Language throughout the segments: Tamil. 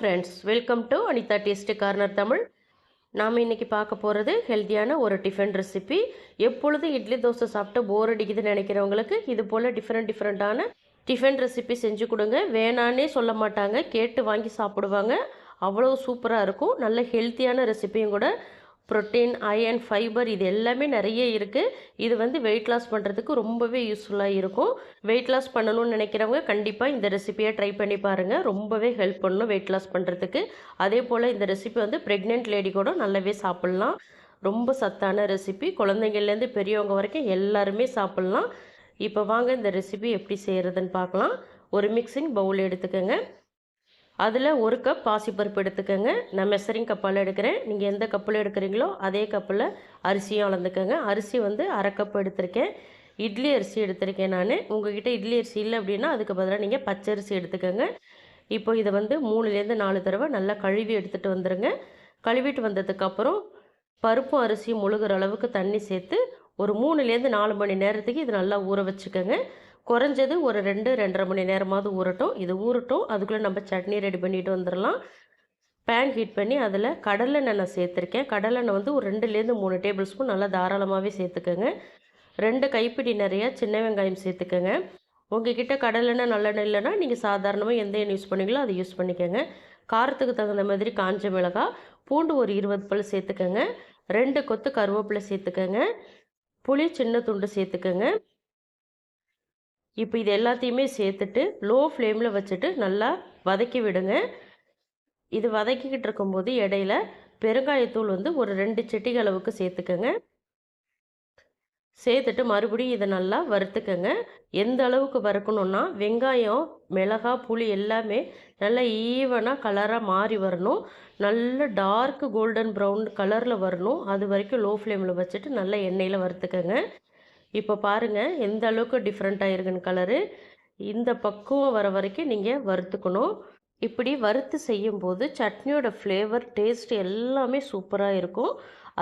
Friends welcome to Anitha taste corner Tamil நாம் இன்றைக்கி பார்க்க போகிறது ஹெல்த்தியான ஒரு டிஃபன் ரெசிபி எப்பொழுது இட்லி தோசை சாப்பிட்டு போர் அடிக்குதுன்னு நினைக்கிறவங்களுக்கு இது போல் டிஃப்ரெண்ட் டிஃப்ரெண்ட்டான டிஃபன் ரெசிபி செஞ்சு கொடுங்க. வேணான்னே சொல்ல மாட்டாங்க கேட்டு வாங்கி சாப்பிடுவாங்க. அவ்வளோ சூப்பராக இருக்கும். நல்ல ஹெல்த்தியான ரெசிபியும் கூட புரோட்டீன் அயன் ஃபைபர் இது எல்லாமே நிறைய இருக்குது இது வந்து வெயிட் லாஸ் பண்ணுறதுக்கு ரொம்பவே யூஸ்ஃபுல்லாக இருக்கும். வெயிட் லாஸ் பண்ணணும்னு நினைக்கிறவங்க கண்டிப்பாக இந்த ரெசிபியை ட்ரை பண்ணி பாருங்கள் ரொம்பவே ஹெல்ப் பண்ணணும் வெயிட் லாஸ் பண்ணுறதுக்கு அதே போல் இந்த ரெசிபி வந்து ப்ரெக்னென்ட் லேடி கூட நல்லாவே சாப்பிட்லாம். ரொம்ப சத்தான ரெசிபி குழந்தைங்கள்லேருந்து பெரியவங்க வரைக்கும் எல்லாருமே சாப்பிட்லாம். இப்போ வாங்க இந்த ரெசிபி எப்படி செய்கிறதுன்னு பார்க்கலாம். ஒரு மிக்சிங் பவுல் எடுத்துக்கோங்க. அதில் ஒரு கப் பாசிப்பருப்பு எடுத்துக்கோங்க. நான் மெசரிங் கப்பால் எடுக்கிறேன். நீங்கள் எந்த கப்பில் எடுக்கிறீங்களோ அதே கப்பில் அரிசியும் அளந்துக்கோங்க. அரிசி வந்து அரை கப் எடுத்திருக்கேன். இட்லி அரிசி எடுத்திருக்கேன் நான். உங்ககிட்ட இட்லி அரிசி இல்லை அப்படின்னா அதுக்கு பதிலாக நீங்கள் பச்சரிசி எடுத்துக்கோங்க. இப்போ இதை வந்து மூணுலேருந்து நாலு தடவை நல்லா கழுவி எடுத்துகிட்டு வந்துடுங்க கழுவிட்டு வந்ததுக்கப்புறம் பருப்பும் அரிசியும் முழுகிற அளவுக்கு தண்ணி சேர்த்து ஒரு மூணுலேருந்து நாலு மணி நேரத்துக்கு இது நல்லா ஊற வச்சுக்கோங்க. குறைஞ்சது ஒரு ரெண்டு ரெண்டரை மணி நேரமாவது ஊறட்டும். இது ஊறட்டும். அதுக்குள்ளே நம்ம சட்னி ரெடி பண்ணிட்டு வந்துடலாம் பேன் ஹீட் பண்ணி அதில் கடலெண்ணெய் நான் சேர்த்துருக்கேன். கடலெண்ணெய் வந்து ஒரு ரெண்டுலேருந்து மூணு டேபிள் ஸ்பூன் நல்லா தாராளமாகவே சேர்த்துக்கோங்க. ரெண்டு கைப்பிடி நிறையா சின்ன வெங்காயம் சேர்த்துக்கோங்க. உங்ககிட்ட கடலெண்ணெய் நல்லெண்ணெய் இல்லைன்னா நீங்கள் சாதாரணமாக எந்த எண்ணெய் யூஸ் பண்ணீங்களோ அதை யூஸ் பண்ணிக்கோங்க. காரத்துக்கு தகுந்த மாதிரி காஞ்ச மிளகாய் பூண்டு ஒரு இருபது பல் சேர்த்துக்கோங்க. ரெண்டு கொத்து கருவேப்பிலை சேர்த்துக்கோங்க. புளி சின்ன துண்டு சேர்த்துக்கோங்க. இப்போ இது எல்லாத்தையுமே சேர்த்துட்டு லோ ஃப்ளேமில் வச்சுட்டு நல்லா வதக்கி விடுங்க. இது வதக்கிக்கிட்டு இருக்கும்போது இடையில பெருங்காயத்தூள் வந்து ஒரு ரெண்டு செட்டிக அளவுக்கு சேர்த்துக்கோங்க. சேர்த்துட்டு மறுபடியும் இதை நல்லா வறுத்துக்கோங்க. எந்த அளவுக்கு வறுக்கணுன்னா வெங்காயம் மிளகா புளி எல்லாமே நல்லா ஈவனாக கலராக மாறி வரணும். நல்ல டார்க் கோல்டன் ப்ரௌன் கலரில் வரணும். அது வரைக்கும் லோ ஃப்ளேமில் வச்சுட்டு நல்லா எண்ணெயில் வறுத்துக்கோங்க. இப்போ பாருங்கள் எந்த அளவுக்கு டிஃப்ரெண்ட்டாக இருக்குன்னு கலரு இந்த பக்குவம் வர வரைக்கும் நீங்கள் வறுத்துக்கணும். இப்படி வறுத்து செய்யும்போது சட்னியோட ஃப்ளேவர் டேஸ்ட் எல்லாமே சூப்பராக இருக்கும்.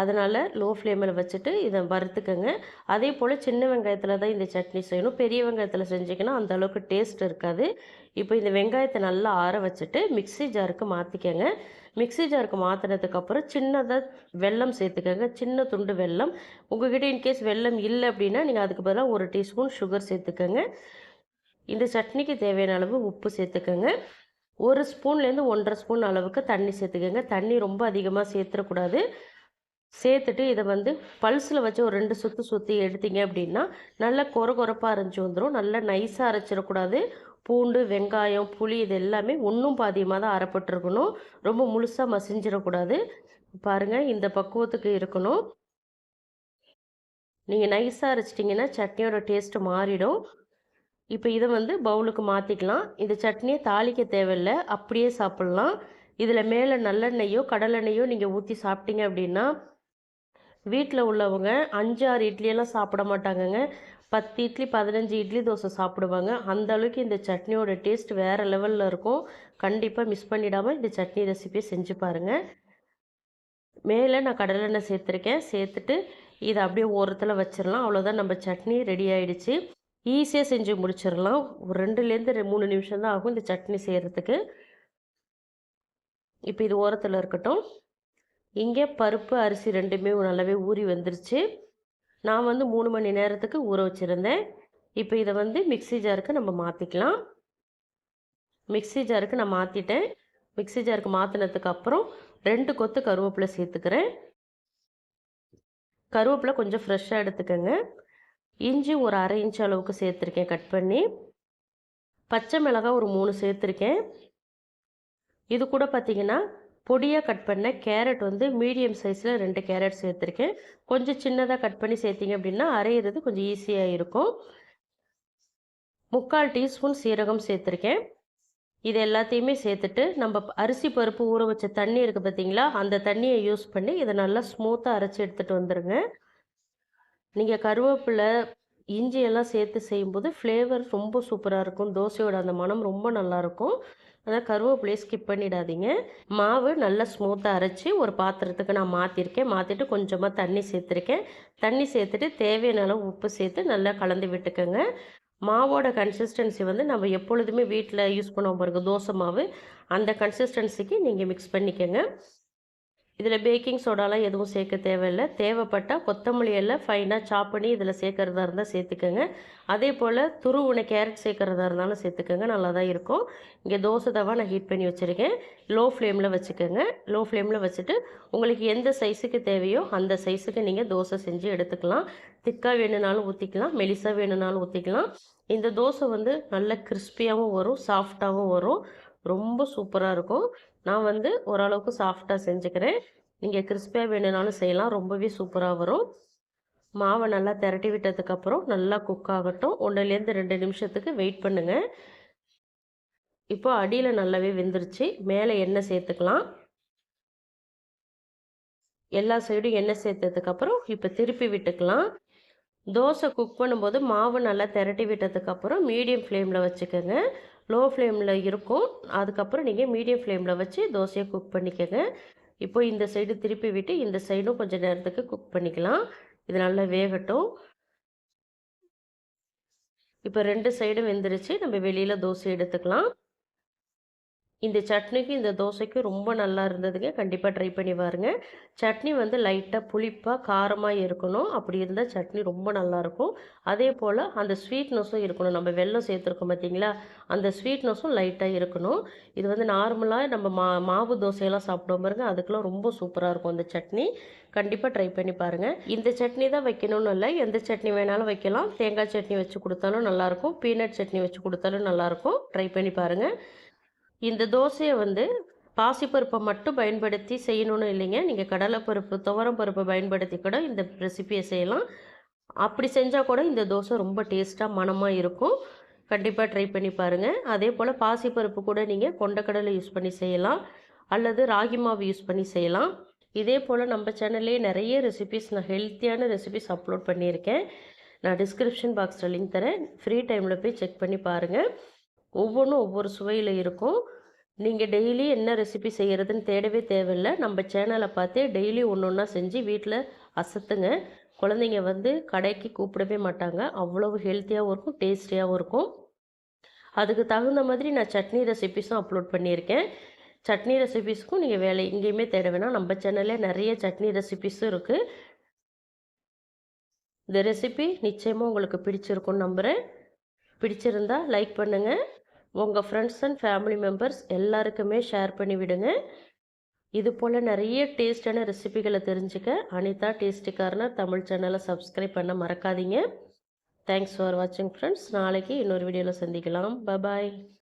அதனால் லோ ஃப்ளேமில் வச்சுட்டு இதை வறுத்துக்கோங்க. அதே போல் சின்ன வெங்காயத்தில் தான் இந்த சட்னி செய்யணும். பெரிய வெங்காயத்தில் செஞ்சிங்கன்னா அந்த அளவுக்கு டேஸ்ட் இருக்காது. இப்போ இந்த வெங்காயத்தை நல்லா ஆற வச்சுட்டு மிக்ஸி ஜாருக்கு மாற்றிக்கோங்க மிக்ஸி ஜாருக்கு மாற்றினதுக்கப்புறம் சின்னதாக வெல்லம் சேர்த்துக்கோங்க. சின்ன துண்டு வெல்லம். உங்ககிட்ட இன்கேஸ் வெல்லம் இல்லை அப்படின்னா நீங்கள் அதுக்கு பதிலாக ஒரு டீஸ்பூன் சுகர் சேர்த்துக்கோங்க. இந்த சட்னிக்கு தேவையான அளவு உப்பு சேர்த்துக்கோங்க. ஒரு ஸ்பூன்லேருந்து ஒன்றரை ஸ்பூன் அளவுக்கு தண்ணி சேர்த்துக்கோங்க. தண்ணி ரொம்ப அதிகமாக சேர்த்துடக்கூடாது. சேர்த்துட்டு இதை வந்து பல்ஸில் வச்சு ஒரு ரெண்டு சுற்று சுற்றி எடுத்தீங்க அப்படின்னா நல்லா கொர கொரப்பாக அரைஞ்சி வந்துடும் நல்லா நைஸாக அரைச்சிடக்கூடாது. பூண்டு வெங்காயம் புளி இது எல்லாமே ஒன்றும் பாதியமாக தான் அறப்பட்டுருக்கணும் ரொம்ப முழுசாக மசிஞ்சிடக்கூடாது. பாருங்கள் இந்த பக்குவத்துக்கு இருக்கணும். நீங்கள் நைஸாக அரைச்சிட்டிங்கன்னா சட்னியோட டேஸ்ட்டு மாறிடும். இப்போ இதை வந்து பவுலுக்கு மாற்றிக்கலாம் இந்த சட்னியை தாளிக்க தேவையில்லை. அப்படியே சாப்பிட்லாம். இதில் மேலே நல்லெண்ணெயோ கடலெண்ணெயோ நீங்கள் ஊற்றி சாப்பிட்டீங்க அப்படின்னா வீட்டில் உள்ளவங்க அஞ்சு ஆறு இட்லியெல்லாம் சாப்பிட மாட்டாங்கங்க. பத்து இட்லி பதினஞ்சு இட்லி தோசை சாப்பிடுவாங்க. அந்த அளவுக்கு இந்த சட்னியோட டேஸ்ட் வேறு லெவலில் இருக்கும். கண்டிப்பாக மிஸ் பண்ணிடாமல் இந்த சட்னி ரெசிபியை செஞ்சு பாருங்கள் மேலே நான் கடலெண்ணெய் சேர்த்துருக்கேன். சேர்த்துட்டு இதை அப்படியே ஓரத்தில் வச்சிடலாம் அவ்வளோதான் நம்ம சட்னி ரெடி ஆகிடுச்சு ஈஸியாக செஞ்சு முடிச்சிடலாம் ஒரு ரெண்டுலேருந்து மூணு நிமிஷம் தான் ஆகும் இந்த சட்னி செய்கிறதுக்கு இப்போ இது ஓரத்தில் இருக்கட்டும். இங்கே பருப்பு அரிசி ரெண்டுமே நல்லாவே ஊறி வந்துருச்சு. நான் வந்து மூணு மணி நேரத்துக்கு ஊற வச்சுருந்தேன். இப்போ இதை வந்து மிக்ஸி ஜாருக்கு நம்ம மாற்றிக்கலாம் மிக்ஸி ஜாருக்கு நான் மாற்றிட்டேன் மிக்ஸி ஜாருக்கு மாற்றினதுக்கு அப்புறம் ரெண்டு கொத்து கருவேப்பிலை சேர்த்துக்கிறேன். கருவேப்பிலை கொஞ்சம் ஃப்ரெஷ்ஷாக எடுத்துக்கோங்க. இஞ்சி ஒரு அரை இன்ச் அளவுக்கு சேர்த்துருக்கேன் கட் பண்ணி. பச்சை மிளகாய் ஒரு மூணு சேர்த்துருக்கேன். இது கூட பார்த்திங்கன்னா பொடியாக கட் பண்ண கேரட் வந்து மீடியம் சைஸில் ரெண்டு கேரட் சேர்த்துருக்கேன். கொஞ்சம் சின்னதாக கட் பண்ணி சேர்த்திங்க அப்படின்னா அரைகிறது கொஞ்சம் ஈஸியாக இருக்கும். முக்கால் டீஸ்பூன் சீரகம் சேர்த்துருக்கேன். இது எல்லாத்தையுமே சேர்த்துட்டு நம்ம அரிசி பருப்பு ஊற வச்ச தண்ணி இருக்குது பார்த்தீங்களா அந்த தண்ணியை யூஸ் பண்ணி இதை நல்லா ஸ்மூத்தாக அரைச்சி எடுத்துகிட்டு வந்துடுங்க நீங்கள் கருவேப்பிலை இஞ்சியெல்லாம் சேர்த்து செய்யும்போது ஃப்ளேவர் ரொம்ப சூப்பராக இருக்கும். தோசையோட அந்த மனம் ரொம்ப நல்லாயிருக்கும் அதான் கருவேப்பிலையை ஸ்கிப் பண்ணிடாதீங்க. மாவு நல்லா ஸ்மூத்தாக அரைச்சி ஒரு பாத்திரத்துக்கு நான் மாற்றிருக்கேன் மாற்றிட்டு கொஞ்சமாக தண்ணி சேர்த்துருக்கேன். தண்ணி சேர்த்துட்டு தேவையான அளவு உப்பு சேர்த்து நல்லா கலந்து விட்டுக்கோங்க. மாவோட கன்சிஸ்டன்சி வந்து நம்ம எப்பொழுதுமே வீட்டில் யூஸ் பண்ணுவோம் பாருங்க தோசை மாவு. அந்த கன்சிஸ்டன்சிக்கு நீங்கள் மிக்ஸ் பண்ணிக்கோங்க. இதில் பேக்கிங் சோடாலாம் எதுவும் சேர்க்க தேவையில்லை. தேவைப்பட்டால் கொத்தமல்லி எல்லாம் ஃபைனாக சாப் பண்ணி இதில் சேர்க்குறதா இருந்தால் சேர்த்துக்கோங்க. அதே போல் துருவுன கேரட் சேர்க்குறதா இருந்தாலும் சேர்த்துக்கோங்க. நல்லா தான் இருக்கும். இங்கே தோசை தவா நான் ஹீட் பண்ணி வச்சுருக்கேன். லோ ஃப்ளேமில் வச்சுக்கோங்க லோ ஃப்ளேமில் வச்சுட்டு உங்களுக்கு எந்த சைஸுக்கு தேவையோ அந்த சைஸுக்கு நீங்கள் தோசை செஞ்சு எடுத்துக்கலாம். திக்காக வேணுனாலும் ஊற்றிக்கலாம் மெலிசாக வேணுனாலும் ஊற்றிக்கலாம் இந்த தோசை வந்து நல்ல கிறிஸ்பியாகவும் வரும் சாஃப்டாகவும் வரும். ரொம்ப சூப்பராக இருக்கும். நான் வந்து ஓரளவுக்கு சாஃப்டாக செஞ்சுக்கிறேன். நீங்கள் கிறிஸ்பியாக வேணுனாலும் செய்யலாம். ரொம்பவே சூப்பராக வரும். மாவை நல்லா திரட்டி விட்டதுக்கப்புறம் நல்லா குக் ஆகட்டும். ஒன்றுலேருந்து ரெண்டு நிமிஷத்துக்கு வெயிட் பண்ணுங்கள் இப்போ அடியில் நல்லாவே வெந்துருச்சு. மேலே எண்ணெய் சேர்த்துக்கலாம். எல்லா சைடும் எண்ணெய் சேர்த்ததுக்கப்புறம் இப்போ திருப்பி விட்டுக்கலாம். தோசை குக் பண்ணும்போது மாவு நல்லா திரட்டி விட்டதுக்கப்புறம் மீடியம் ஃப்ளேமில் வச்சுக்கோங்க. லோ ஃப்ளேமில் இருக்கும். அதுக்கப்புறம் நீங்கள் மீடியம் ஃப்ளேமில் வச்சு தோசையை குக் பண்ணிக்கோங்க. இப்போ இந்த சைடு திருப்பி விட்டு இந்த சைடும் கொஞ்சம் நேரத்துக்கு குக் பண்ணிக்கலாம். இது நல்லா வேகட்டும். இப்போ ரெண்டு சைடும் வெந்துருச்சு. நம்ம வெளியில் தோசை எடுத்துக்கலாம். இந்த சட்னிக்கு இந்த தோசைக்கும் ரொம்ப நல்லா இருந்ததுங்க. கண்டிப்பாக ட்ரை பண்ணி பாருங்கள் சட்னி வந்து லைட்டாக புளிப்பாக காரமாக இருக்கணும். அப்படி இருந்தால் சட்னி ரொம்ப நல்லாயிருக்கும் அதே போல் அந்த ஸ்வீட்னஸும் இருக்கணும். நம்ம வெள்ளம் சேர்த்துருக்கோம் பார்த்தீங்களா அந்த ஸ்வீட்னஸும் லைட்டாக இருக்கணும். இது வந்து நார்மலாக நம்ம மா மாவு தோசையெல்லாம் சாப்பிடுவோம் பாருங்க. அதுக்கெல்லாம் ரொம்ப சூப்பராக இருக்கும் அந்த சட்னி. கண்டிப்பாக ட்ரை பண்ணி பாருங்கள் இந்த சட்னி தான் வைக்கணும்னு இல்லை. எந்த சட்னி வேணாலும் வைக்கலாம். தேங்காய் சட்னி வச்சு கொடுத்தாலும் நல்லாயிருக்கும் பீனட் சட்னி வச்சு கொடுத்தாலும் நல்லாயிருக்கும் ட்ரை பண்ணி பாருங்கள் இந்த தோசையை வந்து பாசிப்பருப்பை மட்டும் பயன்படுத்தி செய்யணும்னு இல்லைங்க. நீங்கள் கடலைப்பருப்பு துவரம் பருப்பை பயன்படுத்தி கூட இந்த ரெசிபியை செய்யலாம். அப்படி செஞ்சால் கூட இந்த தோசை ரொம்ப டேஸ்ட்டாக மணமாக இருக்கும். கண்டிப்பாக ட்ரை பண்ணி பாருங்கள் அதே போல் பாசிப்பருப்பு கூட நீங்கள் கொண்டக்கடலை யூஸ் பண்ணி செய்யலாம். அல்லது ராகி மாவு யூஸ் பண்ணி செய்யலாம். இதே போல் நம்ம சேனல்லே நிறைய ரெசிபிஸ் நான் ஹெல்த்தியான ரெசிபிஸ் அப்லோட் பண்ணியிருக்கேன். நான் டிஸ்கிரிப்ஷன் பாக்ஸில் லிங்க் தரேன். ஃப்ரீ டைமில் போய் செக் பண்ணி பாருங்கள் ஒவ்வொன்றும் ஒவ்வொரு சுவையில் இருக்கும். நீங்கள் டெய்லி என்ன ரெசிபி செய்கிறதுன்னு தேடவே தேவையில்லை. நம்ம சேனலை பார்த்தே டெய்லி ஒன்று ஒன்றா செஞ்சு வீட்டில் அசத்துங்க. குழந்தைங்க வந்து கடைக்கு கூப்பிடவே மாட்டாங்க. அவ்வளவு ஹெல்த்தியாகவும் இருக்கும் டேஸ்டியாகவும் இருக்கும். அதுக்கு தகுந்த மாதிரி நான் சட்னி ரெசிபிஸும் அப்லோட் பண்ணியிருக்கேன். சட்னி ரெசிபிஸ்க்கும் நீங்கள் வேலை எங்கேயுமே தேட வேணாம். நம்ம சேனல்லே நிறைய சட்னி ரெசிபிஸும் இருக்குது இந்த ரெசிபி நிச்சயமாக உங்களுக்கு பிடிச்சிருக்கும்னு நம்புகிறேன் பிடிச்சிருந்தா லைக் பண்ணுங்கள் உங்கள் ஃப்ரெண்ட்ஸ் அண்ட் ஃபேமிலி மெம்பர்ஸ் எல்லாருக்குமே ஷேர் பண்ணி விடுங்க. இது போல் நிறைய டேஸ்டான ரெசிபிகளை தெரிஞ்சுக்க அனிதா டேஸ்டிக்காரனா தமிழ் சேனலை சப்ஸ்கிரைப் பண்ண மறக்காதீங்க. தேங்க்ஸ் ஃபார் வாட்சிங் ஃப்ரெண்ட்ஸ் நாளைக்கு இன்னொரு வீடியோவில் சந்திக்கலாம். பபாய்